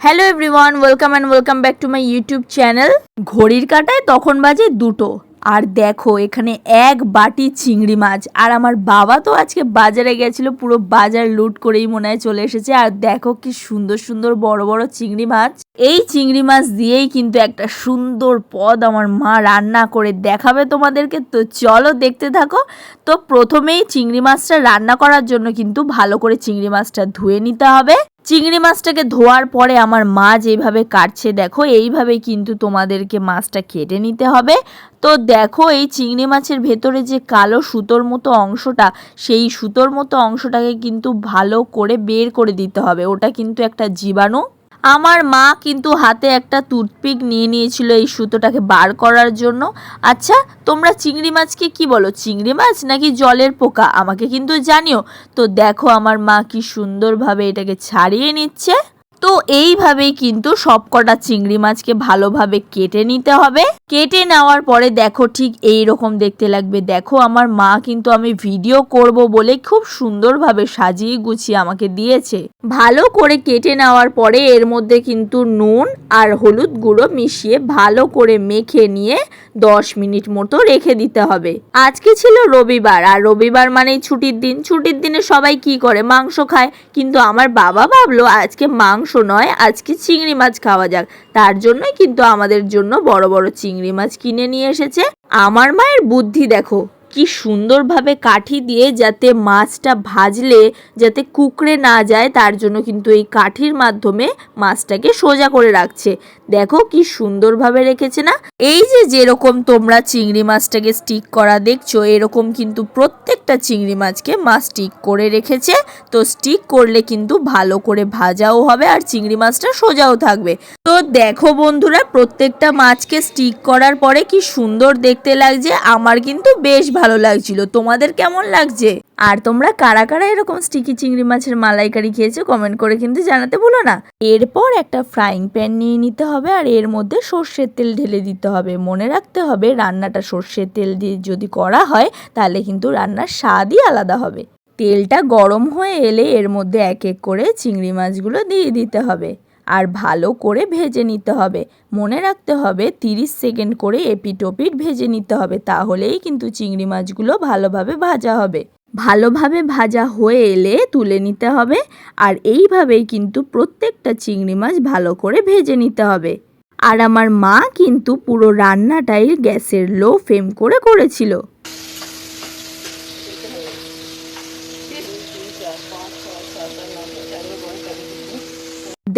Hello everyone welcome and welcome back to my YouTube channel ঘড়ির কাটায় তখন বাজে দুটো। আর দেখো, এখানে এক বাটি চিংড়ি মাছ। আর আমার বাবা তো আজকে বাজারে গেছিল, পুরো বাজার লুট করেই মনে হয় চলে এসেছে। আর দেখো কি সুন্দর সুন্দর বড় বড় চিংড়ি মাছ। এই চিংড়ি মাছ দিয়েই কিন্তু একটা সুন্দর পদ আমার মা রান্না করে দেখাবে তোমাদেরকে। তো চলো দেখতে থাকো। তো প্রথমেই চিংড়ি মাছটা রান্না করার জন্য কিন্তু ভালো করে চিংড়ি মাছটা ধুয়ে নিতে হবে। চিংড়ি মাছটাকে ধোয়ার পরে আমার মা যেভাবে কাটছে, দেখো, এইভাবে কিন্তু তোমাদেরকে মাছটা কেটে নিতে হবে। তো দেখো, এই চিংড়ি মাছের ভেতরে যে কালো সুতোর মতো অংশটা, সেই সুতোর মতো অংশটাকে কিন্তু ভালো করে বের করে দিতে হবে। ওটা কিন্তু একটা জীবাণু। আমার মা কিন্তু হাতে একটা টুথপিক নিয়ে নিয়েছিল এই সুতোটাকে বার করার জন্য। আচ্ছা তোমরা চিংড়ি মাছকে কি বলো? চিংড়ি মাছ নাকি জলের পোকা? আমাকে কিন্তু জানিও। তো দেখো আমার মা কি সুন্দরভাবে এটাকে ছাড়িয়ে নিচ্ছে। তো এইভাবেই কিন্তু সবকটা চিংড়ি মাছকে ভালোভাবে কেটে নিতে হবে। কেটে নেওয়ার পরে দেখো ঠিক এই রকম দেখতে লাগবে। দেখো আমার মা কিন্তু আমি ভিডিও করব বলে খুব সুন্দরভাবে সাজিয়ে গুছিয়ে আমাকে দিয়েছে। ভালো করে কেটে নেওয়ার পরে এর মধ্যে কিন্তু নুন আর হলুদ গুঁড়ো মিশিয়ে ভালো করে মেখে নিয়ে দশ মিনিট মতো রেখে দিতে হবে। আজকে ছিল রবিবার, আর রবিবার মানেই ছুটির দিন। ছুটির দিনে সবাই কি করে? মাংস খায়। কিন্তু আমার বাবা ভাবলো, আজকে মাংস নয়, আজকে চিংড়ি মাছ খাওয়া যাক। তার জন্য কিন্তু আমাদের জন্য বড় বড় চিংড়ি মাছ কিনে নিয়ে এসেছে। আমার মায়ের বুদ্ধি দেখো। কি সুন্দরভাবে কাঠি দিয়ে যাতে মাছটা ভাজলে যাতে কুকড়ে না যায়, তার জন্য কিন্তু এই কাঠির মাধ্যমে মাছটাকে সোজা করে রাখছে। দেখো কি সুন্দরভাবে রেখেছে না? এই যে যেরকম তোমরা চিংড়ি মাছটাকে স্টিক করা দেখছ, এরকম কিন্তু প্রত্যেকটা চিংড়ি মাছকে মাছ স্টিক করে রেখেছে। তো স্টিক করলে কিন্তু ভালো করে ভাজাও হবে আর চিংড়ি মাছটা সোজাও থাকবে। তো দেখো বন্ধুরা, প্রত্যেকটা মাছকে স্টিক করার পরে কি সুন্দর দেখতে লাগছে। আমার কিন্তু বেশ ভালো লাগছিল। তোমাদের কেমন লাগছে? আর তোমরা কারা কারা এরকম স্টিকি চিংড়ি মাছের মালাইকারি খেয়েছো কমেন্ট করে কিন্তু জানাতে ভুলো না। এরপর একটা ফ্রাইং প্যান নিয়ে নিতে হবে আর এর মধ্যে সর্ষের তেল ঢেলে দিতে হবে। মনে রাখতে হবে রান্নাটা সর্ষের তেল দিয়ে যদি করা হয় তাহলে কিন্তু রান্নার স্বাদই আলাদা হবে। তেলটা গরম হয়ে এলে এর মধ্যে এক এক করে চিংড়ি মাছগুলো দিয়ে দিতে হবে। আর ভালো করে ভেজে নিতে হবে। মনে রাখতে হবে 30 সেকেন্ড করে এপিটোপিট ভেজে নিতে হবে, তাহলেই কিন্তু চিংড়ি মাছগুলো ভালোভাবে ভাজা হবে। ভালোভাবে ভাজা হয়ে এলে তুলে নিতে হবে আর এইভাবেই কিন্তু প্রত্যেকটা চিংড়ি মাছ ভালো করে ভেজে নিতে হবে। আর আমার মা কিন্তু পুরো রান্নাটাই গ্যাসের লো ফ্লেম করে করেছিল।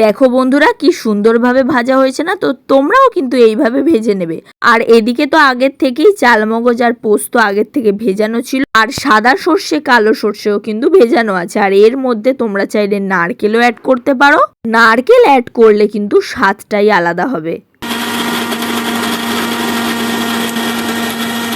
দেখো বন্ধুরা, কি সুন্দরভাবে ভাজা হয়েছে না? তো তোমরাও কিন্তু এইভাবে ভেজে নেবে। আর এদিকে তো আগের থেকেই চালমগজ আর পোস্ত আগের থেকে ভেজানো ছিল। আর সাদা সর্ষে, কালো সর্ষেও কিন্তু ভেজানো আছে। আর এর মধ্যে তোমরা চাইলে নারকেলও অ্যাড করতে পারো। নারকেল অ্যাড করলে কিন্তু স্বাদটাই আলাদা হবে।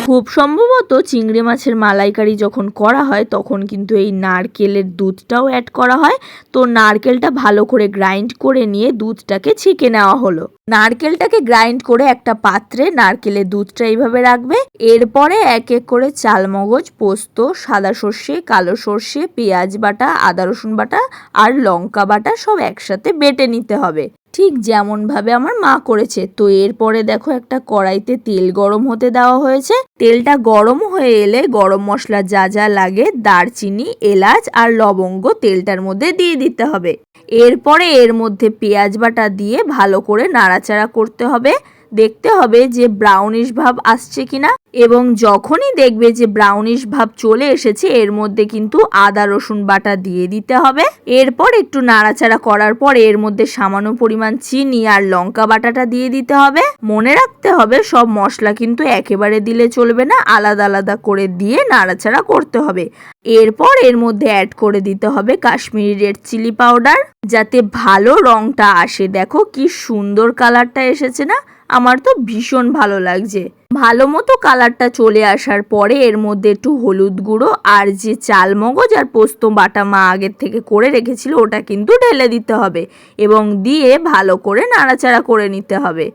খুব সম্ভবত চিংড়ি মাছের মালাইকারি যখন করা হয়, তখন কিন্তু এই নারকেলের দুধটাও অ্যাড করা হয়। তো নারকেলটা ভালো করে গ্রাইন্ড করে নিয়ে দুধটাকে ছেঁকে নেওয়া হলো। নারকেলটাকে গ্রাইন্ড করে একটা পাত্রে নারকেলের দুধটা এইভাবে রাখবে। এরপরে এক এক করে চালমগজ, পোস্ত, সাদা সর্ষে, কালো সর্ষে, পেঁয়াজ বাটা, আদা রসুন বাটা আর লঙ্কা বাটা সব একসাথে বেটে নিতে হবে। ঠিক যেমনভাবে আমার মা করেছে। তো এরপরে দেখো একটা কড়াইতে তেল গরম হতে দেওয়া হয়েছে। তেলটা গরম হয়ে এলে গরম মশলা যা যা লাগে দারচিনি, এলাচ আর লবঙ্গ তেলটার মধ্যে দিয়ে দিতে হবে। এরপরে এর মধ্যে পেঁয়াজ বাটা দিয়ে ভালো করে নাড়াচাড়া করতে হবে। দেখতে হবে যে ব্রাউনিশ ভাব আসছে কিনা। এবং যখনই দেখবে যে ব্রাউনিশ ভাব চলে এসেছে, এর মধ্যে কিন্তু আদা, রসুন বাটা দিয়ে দিতে হবে। এরপর একটু নাড়াচাড়া করার পর এর মধ্যে সামান্য পরিমাণ চিনি আর লঙ্কা বাটাটা দিয়ে দিতে হবে। মনে রাখতে হবে সব মশলা কিন্তু একেবারে দিলে চলবে না, আলাদা আলাদা করে দিয়ে নাড়াচাড়া করতে হবে। এরপর এর মধ্যে অ্যাড করে দিতে হবে কাশ্মীরি রেড চিলি পাউডার যাতে ভালো রংটা আসে। দেখো কি সুন্দর কালারটা এসেছে না? আমার তো ভীষণ ভালো লাগছে। ভালো মতো কালারটা চলে আসার পরে এর মধ্যে একটু হলুদ গুঁড়ো আর যে চাল মগজ আর পোস্ত বাটা মা আগের থেকে করে রেখেছিল, ওটা কিন্তু ঢেলে দিতে হবে এবং দিয়ে ভালো করে নাড়াচাড়া করে নিতে হবে।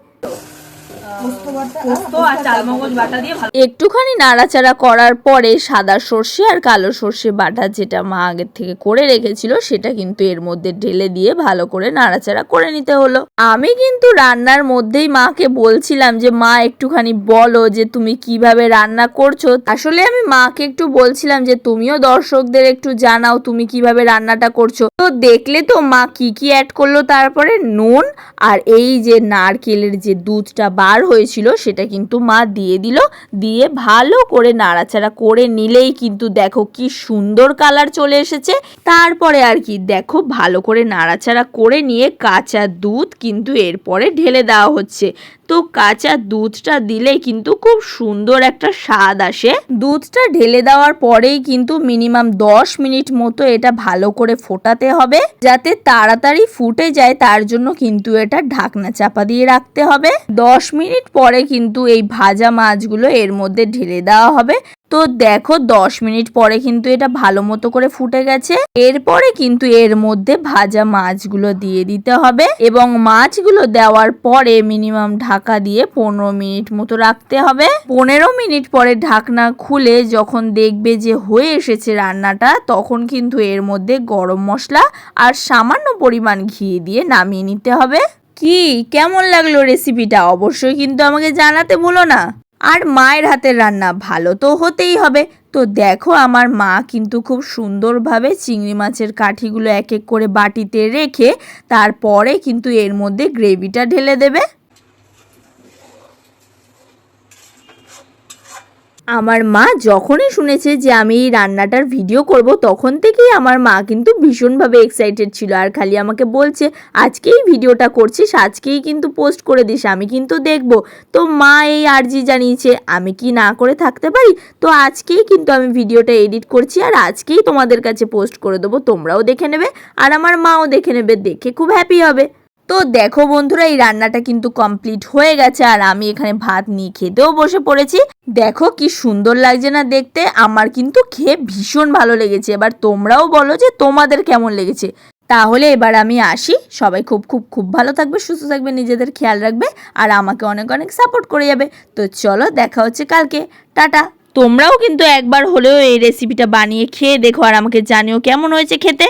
একটুখানি নাড়াচাড়া করার পরে সাদা সর্ষে আর কালো সর্ষে বাটা যেটা মা আগের থেকে করে রেখেছিল সেটা কিন্তু এর মধ্যে ঢেলে দিয়ে ভালো করে নাড়াচাড়া করে নিতে হলো। আমি কিন্তু রান্নার মধ্যেই মাকে বলছিলাম যে মা একটুখানি বলো যে তুমি কীভাবে রান্না করছ? আসলে আমি মাকে একটু বলছিলাম যে তুমিও দর্শকদের একটু জানাও তুমি কীভাবে রান্নাটা করছ? তো দেখলে তো মা কি কি অ্যাড করল তারপরে নুন আর এই যে নারকেলের যে দুধটা বার হয়েছিল সেটা কিন্তু মা দিয়ে দিল। দিয়ে ভালো করে নাড়াচাড়া করে নিলেই কিন্তু দেখো কি সুন্দর কালার চলে এসেছে। তারপরে আর কি দেখো ভালো করে নাড়াচাড়া করে নিয়ে কাঁচা দুধ কিন্তু এরপরে ঢেলে দেওয়া হচ্ছে। তো কাঁচা দুধটা দিলে কিন্তু খুব সুন্দর একটা স্বাদ আসে। দুধটা ঢেলে দেওয়ার পরেই কিন্তু মিনিমাম দশ মিনিট মতো এটা ভালো করে ফোটাতে হবে, যাতে তাড়াতাড়ি ফুটে যায়, তার জন্য কিন্তু এটা ঢাকনা চাপা দিয়ে রাখতে হবে। দশ মিনিট পরে কিন্তু এই ভাজা মাছগুলো এর মধ্যে ঢেলে দেওয়া হবে। তো দেখো দশ মিনিট পরে কিন্তু এটা ভালো মতো করে ফুটে গেছে। এরপরে কিন্তু এর মধ্যে ভাজা মাছগুলো দিয়ে দিতে হবে এবং মাছগুলো দেওয়ার পরে মিনিমাম ঢাকা দিয়ে পনেরো মিনিট মতো রাখতে হবে। পনেরো মিনিট পরে ঢাকনা খুলে যখন দেখবে যে হয়ে এসেছে রান্নাটা, তখন কিন্তু এর মধ্যে গরম মশলা আর সামান্য পরিমাণ ঘি দিয়ে নামিয়ে নিতে হবে। কি? কেমন লাগল রেসিপিটা অবশ্যই কিন্তু আমাকে জানাতে ভুলো না। আর মায়ের হাতের রান্না ভালো তো হতেই হবে। তো দেখো আমার মা কিন্তু খুব সুন্দরভাবে চিংড়ি মাছের কাঠিগুলো এক এক করে বাটিতে রেখে তারপরে কিন্তু এর মধ্যে গ্রেভিটা ঢেলে দেবে। আমার মা যখনই শুনেছে যে আমি এই রান্নাটার ভিডিও করব, তখন থেকেই আমার মা কিন্তু ভীষণভাবে এক্সাইটেড ছিল। আর খালি আমাকে বলছে, আজকেই ভিডিওটা করছিস, আজকেই কিন্তু পোস্ট করে দিস, আমি কিন্তু দেখব। তো মা এই আর্জি জানিয়েছে, আমি কি না করে থাকতে পারি? তো আজকেই কিন্তু আমি ভিডিওটা এডিট করছি আর আজকেই তোমাদের কাছে পোস্ট করে দেবো, তোমরাও দেখে নেবে, আর আমার মাও দেখে নেবে, দেখে খুব হ্যাপি হবে। তো দেখো বন্ধুরা, এই রান্নাটা কিন্তু কমপ্লিট হয়ে গেছে আর আমি এখানে ভাত নিয়ে খেতেও বসে পড়েছি। দেখো কি সুন্দর লাগছে না দেখতে, আমার কিন্তু খেয়ে ভীষণ ভালো লেগেছে। এবার তোমরাও বলো যে তোমাদের কেমন লেগেছে। তাহলে এবার আমি আসি। সবাই খুব খুব খুব ভালো থাকবে, সুস্থ থাকবে, নিজেদের খেয়াল রাখবে আর আমাকে অনেক অনেক সাপোর্ট করে যাবে। তো চলো দেখা হচ্ছে কালকে। টাটা। তোমরাও কিন্তু একবার হলেও এই রেসিপিটা বানিয়ে খেয়ে দেখো আর আমাকে জানিও কেমন হয়েছে খেতে।